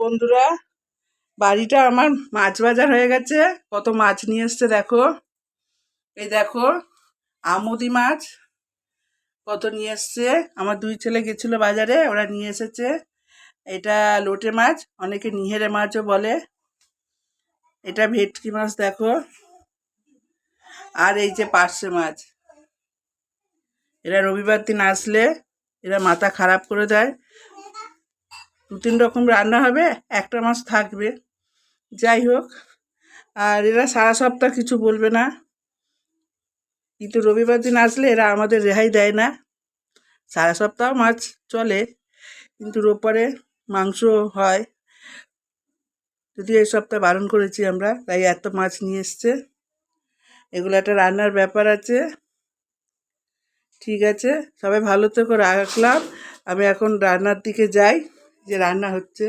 বন্ধুরা, বাড়িটা আমার মাছ বাজার হয়ে গেছে। কত মাছ নিয়ে এসছে দেখো। এই দেখো, আমুদি মাছ কত নিয়ে এসছে। আমার দুই ছেলে গেছিল বাজারে, ওরা নিয়ে এসেছে। এটা লোটে মাছ, অনেকে নিহেরে মাছও বলে। এটা ভেটকি মাছ দেখো। আর এই যে পার্শে মাছ, এরা রবিবার দিন আসলে এরা মাথা খারাপ করে দেয়। দু তিন রকম রান্না হবে, একটা মাছ থাকবে। যাই হোক, আর এরা সারা সপ্তাহ কিছু বলবে না। কিন্তু রবিবার দিন আসলে এরা আমাদের রেহাই দেয় না। সারা সপ্তাহ মাছ চলে, কিন্তু রোববারে মাংস হয়। যদি এই সপ্তাহে বারণ করেছি আমরা, তাই এত মাছ নিয়ে এসছে। এগুলো একটা রান্নার ব্যাপার আছে। ঠিক আছে, সবাই ভালো থেকো, রাখলাম। আমি এখন রান্নার দিকে যাই। যে রান্না হচ্ছে।